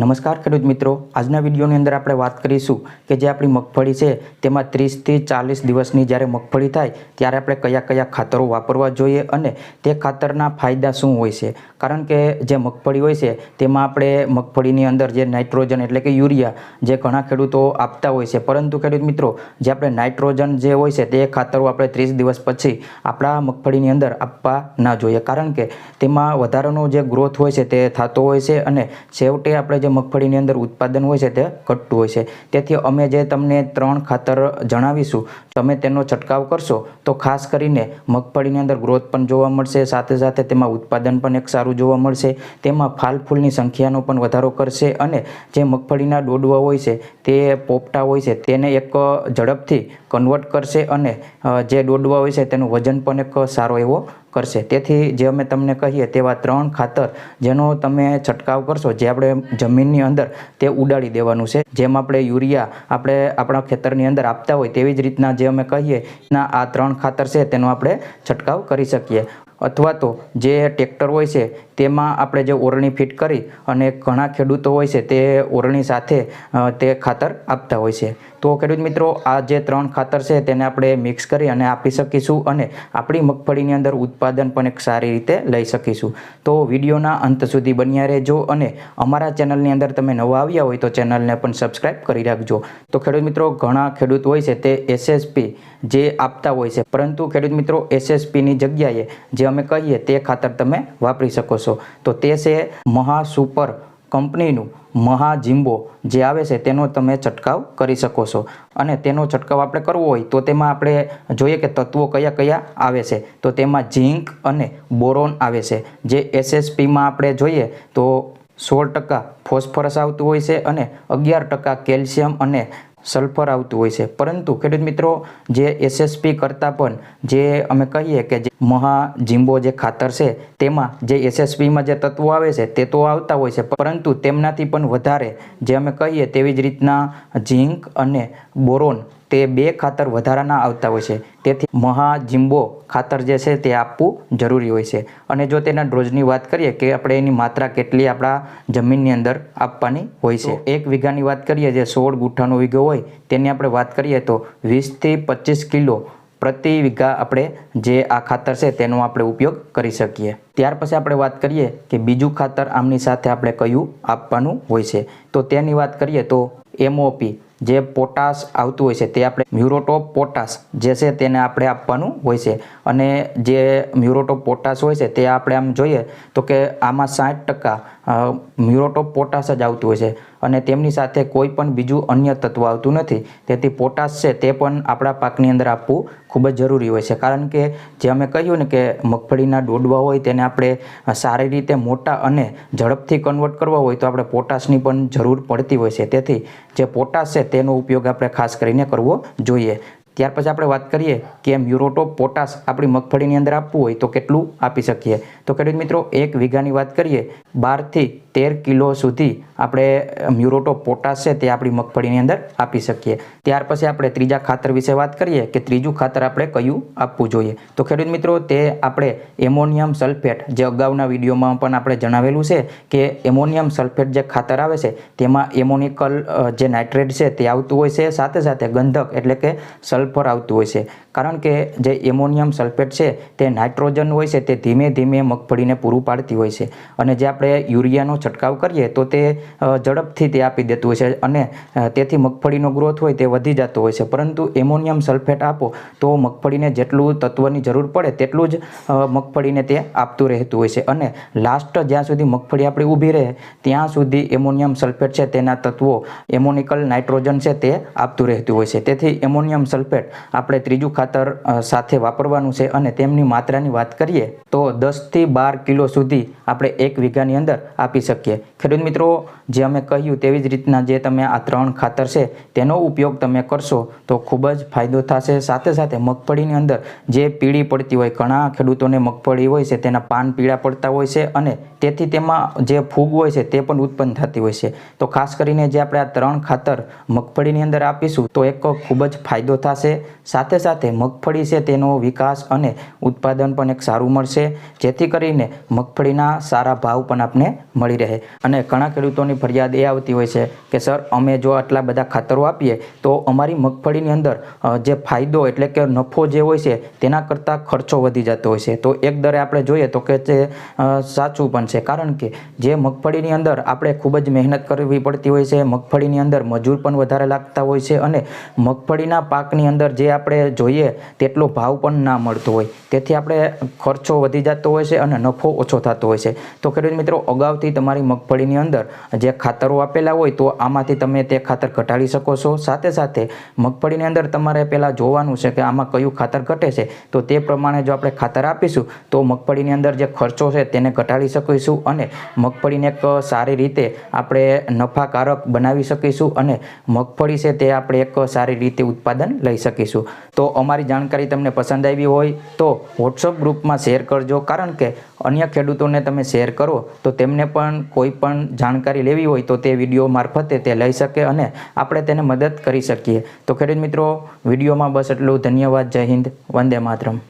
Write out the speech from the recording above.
નમસ્કાર ખેડૂત મિત્રો. આજના વિડીયોની અંદર આપણે વાત કરીશું કે જે આપણી મગફળી છે, તેમાં ત્રીસથી ચાલીસ દિવસની જ્યારે મગફળી થાય, ત્યારે આપણે કયા કયા ખાતરો વાપરવા જોઈએ અને તે ખાતરના ફાયદા શું હોય છે? કારણ કે જે મગફળી હોય છે, તેમાં આપણે મગફળીની અંદર જે નાઇટ્રોજન એટલે કે યુરિયા જે ઘણા ખેડૂતો આપતા હોય છે. પરંતુ ખેડૂત મિત્રો, જે આપણે નાઇટ્રોજન જે હોય છે, તે ખાતરો આપણે ત્રીસ દિવસ પછી આપણા મગફળીની અંદર આપવા ના જોઈએ. કારણ કે તેમાં વધારાનો જે ગ્રોથ હોય છે, તે થતો હોય છે અને છેવટે આપણે જે મગફળીની અંદર ઉત્પાદન હોય છે તે ઘટતું હોય છે. તેથી અમે જે તમને ત્રણ ખાતર જણાવીશું, તમે તેનો છંટકાવ કરશો, તો ખાસ કરીને મગફળીની અંદર ગ્રોથ પણ જોવા મળશે, સાથે સાથે તેમાં ઉત્પાદન પણ એક સારું જોવા મળશે, તેમાં ફાલ ફૂલની સંખ્યાનો પણ વધારો કરશે અને જે મગફળીના ડોડવા હોય છે, તે પોપટા હોય છે, તેને એક ઝડપથી કન્વર્ટ કરશે અને જે ડોડવા હોય છે તેનું વજન પણ એક સારો એવો કરશે. તેથી જે અમે તમને કહીએ તેવા ત્રણ ખાતર જેનો તમે છંટકાવ કરશો, જે આપણે જમીનની અંદર તે ઉડાડી દેવાનું છે. જેમ આપણે યુરિયા આપણે આપણા ખેતરની અંદર આપતા હોય તેવી જ રીતના જે અમે કહીએ ના આ ત્રણ ખાતર છે તેનો આપણે છંટકાવ કરી શકીએ. અથવા તો જે ટ્રેક્ટર હોય છે, તેમાં આપણે જે ઓરણી ફિટ કરી અને ઘણા ખેડૂતો હોય છે, તે ઓરણી સાથે તે ખાતર આપતા હોય છે. તો ખેડૂત મિત્રો, આ જે ત્રણ ખાતર છે, તેને આપણે મિક્સ કરી અને આપી શકીશું અને આપણી મગફળીની અંદર ઉત્પાદન પણ એક સારી રીતે લઈ શકીશું. તો વિડીયોના અંત સુધી બન્યા રહેજો અને અમારા ચેનલની અંદર તમે નવા આવ્યા હોય તો ચેનલને પણ સબસ્ક્રાઈબ કરી રાખજો. તો ખેડૂત મિત્રો, ઘણા ખેડૂત હોય છે, તે એસએસપી જે આપતા હોય છે. પરંતુ ખેડૂત મિત્રો, એસએસપીની જગ્યાએ, જે અમે કહીએ તે ખાતર તમે વાપરી શકો છો. તો તે છે મહા સુપર કંપનીનું મહાજિમ્બો જે આવે છે તેનો તમે છંટકાવ કરી શકો છો. અને તેનો છંટકાવ આપણે કરવો હોય તો તેમાં આપણે જોઈએ કે તત્વો કયા કયા આવે છે. તો તેમાં ઝીંક અને બોરોન આવે છે. જે એસએસપીમાં આપણે જોઈએ તો સોળ ટકા ફોસ્ફરસ આવતું હોય છે અને અગિયાર ટકા કેલ્શિયમ અને સલ્ફર આવતું હોય છે. પરંતુ ખેડૂત મિત્રો, જે એસએસપી કરતાં પણ, જે અમે કહીએ કે જે મહા જીમ્બો જે ખાતર છે, તેમાં જે એસએસપીમાં જે તત્વો આવે છે, તે તો આવતા હોય છે. પરંતુ તેમનાથી પણ વધારે, જે અમે કહીએ તેવી જ રીતના ઝીંક અને બોરોન તે બે ખાતર વધારાના આવતા હોય છે. તેથી મહાજીંબો ખાતર જે છે તે આપવું જરૂરી હોય છે. અને જો તેના ડોઝની વાત કરીએ કે આપણે એની માત્રા કેટલી આપણા જમીનની અંદર આપવાની હોય છે. એક વીઘાની વાત કરીએ જે સોળ ગુઠ્ઠાનો વીઘો હોય તેની આપણે વાત કરીએ તો વીસથી પચીસ કિલો પ્રતિ વીઘા આપણે જે આ ખાતર છે તેનો આપણે ઉપયોગ કરી શકીએ. ત્યાર પછી આપણે વાત કરીએ કે બીજું ખાતર આમની સાથે આપણે કયું આપવાનું હોય છે. તો તેની વાત કરીએ તો એમઓપી જે પોટાશ આવતું હોય છે તે આપણે મ્યુરોટોપ પોટાશ જે છે તેને આપણે આપવાનું હોય છે. અને જે મ્યુરોટોપ પોટાશ હોય છે તે આપણે આમ જોઈએ તો કે આમાં સાઠ ટકા મ્યુરોટોપ પોટાશ જ આવતું હોય છે. અને તેમની સાથે કોઈ પણ બીજું અન્ય તત્વ આવતું નથી. તેથી પોટાશ છે તે પણ આપણા પાકની અંદર આપવું ખૂબ જ જરૂરી હોય છે. કારણ કે જે અમે કહ્યું ને કે મગફળીના ડોડવા હોય તેને આપણે સારી રીતે મોટા અને ઝડપથી કન્વર્ટ કરવા હોય તો આપણે પોટાશની પણ જરૂર પડતી હોય છે. તેથી જે પોટાશ છે તેનો ઉપયોગ આપણે ખાસ કરીને કરવો જોઈએ. ત્યાર પછી આપણે વાત કરીએ કે મ્યુરોટોપ પોટાશ આપણી મગફળીની અંદર આપવું હોય તો કેટલું આપી શકીએ? તો ખેડૂત મિત્રો, એક વીઘાની વાત કરીએ બારથી તેર કિલો સુધી આપણે મ્યુરોટો પોટાશ છે તે આપણી મગફળીની અંદર આપી શકીએ. ત્યાર પછી આપણે ત્રીજા ખાતર વિશે વાત કરીએ કે ત્રીજું ખાતર આપણે કયું આપવું જોઈએ. તો ખેડૂત મિત્રો, તે આપણે એમોનિયમ સલ્ફેટ, જે અગાઉના વિડીયોમાં પણ આપણે જણાવેલું છે કે એમોનિયમ સલ્ફેટ જે ખાતર આવે છે, તેમાં એમોનિકલ જે નાઇટ્રેટ છે તે આવતું હોય છે, સાથે સાથે ગંધક એટલે કે સલ્ફર આવતું હોય છે. કારણ કે જે એમોનિયમ સલ્ફેટ છે તે નાઇટ્રોજન હોય છે તે ધીમે ધીમે મગફળીને પૂરું પાડતી હોય છે. અને જે યુરિયાનો છંટકાવ કરીએ તો તે ઝડપથી તે આપી દેતું હોય છે અને તેથી મગફળીનો ગ્રોથ હોય તે વધી જતો હોય છે. પરંતુ એમોનિયમ સલ્ફેટ આપો તો મગફળીને જેટલું તત્વની જરૂર પડે તેટલું જ મગફળીને તે આપતું રહેતું હોય છે. અને લાસ્ટ જ્યાં સુધી મગફળી આપણી ઊભી રહે, ત્યાં સુધી એમોનિયમ સલ્ફેટ છે તેના તત્વો, એમોનિકલ નાઇટ્રોજન છે તે આપતું રહેતું હોય છે. તેથી એમોનિયમ સલ્ફેટ આપણે ત્રીજું ખાતર સાથે વાપરવાનું છે અને તેમની માત્રાની વાત કરીએ તો દસથી બાર કિલો સુધી આપણે એક વીઘાની અંદર આપી શકીએ. ખેડૂત મિત્રો, જે અમે કહ્યું તેવી જ રીતના જે તમે આ ત્રણ ખાતર છે, તેનો ઉપયોગ તમે કરશો તો ખૂબ જ ફાયદો થશે. સાથે સાથે મગફળીની અંદર જે પીળી પડતી હોય, ઘણા ખેડૂતોને મગફળી હોય છે, તેના પાન પીળા પડતા હોય છે અને તેથી તેમાં જે ફૂગ હોય છે તે પણ ઉત્પન્ન થતી હોય છે. તો ખાસ કરીને જે આપણે આ ત્રણ ખાતર મગફળીની અંદર આપીશું તો એક ખૂબ જ ફાયદો થશે. સાથે સાથે મગફળી છે તેનો વિકાસ અને ઉત્પાદન પણ એક સારું મળશે. જેથી કરીને મગફળીના સારા ભાવ પણ આપને મળી રહે. અને ઘણા ખેડૂતોની ફરિયાદ એ આવતી હોય છે કે, સર, અમે જો આટલા બધા ખાતરો આપીએ, તો અમારી મગફળીની અંદર જે ફાયદો એટલે કે નફો જે હોય છે, તેના કરતાં ખર્ચો વધી જતો હોય છે. તો એક દરે આપણે જોઈએ તો કે તે સાચું પણ છે. કારણ કે જે મગફળીની અંદર આપણે ખૂબ જ મહેનત કરવી પડતી હોય છે, મગફળીની અંદર મજૂર પણ વધારે લાગતા હોય છે અને મગફળીના પાકની અંદર જે આપણે જોઈએ, તેટલો ભાવ પણ ના મળતો હોય. તેથી આપણે ખર્ચો વધી જતો હોય છે અને નફો ઓછો થતો હોય છે. તો ખેડૂત મિત્રો, અગાઉથી તમારી મગફળીની અંદર જે ખાતરો આપેલા હોય તો આમાંથી તમે તે ખાતર ઘટાડી શકો છો. સાથે સાથે મગફળીની અંદર તમારે પહેલાં જોવાનું છે કે આમાં કયું ખાતર ઘટે છે. તો તે પ્રમાણે જો આપણે ખાતર આપીશું, તો મગફળીની અંદર જે ખર્ચો છે તેને ઘટાડી શકીશું અને મગફળીને એક સારી રીતે આપણે નફાકારક બનાવી શકીશું અને મગફળી છે તે આપણે એક સારી રીતે ઉત્પાદન લઈ શકીશું. તો અમારી જાણકારી તમને પસંદ આવી હોય તો વોટ્સઅપ ગ્રુપમાં શેર કરજો, કારણ કે અન્ય ખેડૂતોને તમે શેર કરો, તો તેમને પણ કોઈ પણ જાણકારી લેવી હોય તો તે વીડિયો મારફતે તે લઈ શકે અને આપણે તેને મદદ કરી શકીએ. તો ખેડૂત મિત્રો, વિડીયોમાં બસ એટલું. ધન્યવાદ. જય હિન્દ. વંદે માતરમ.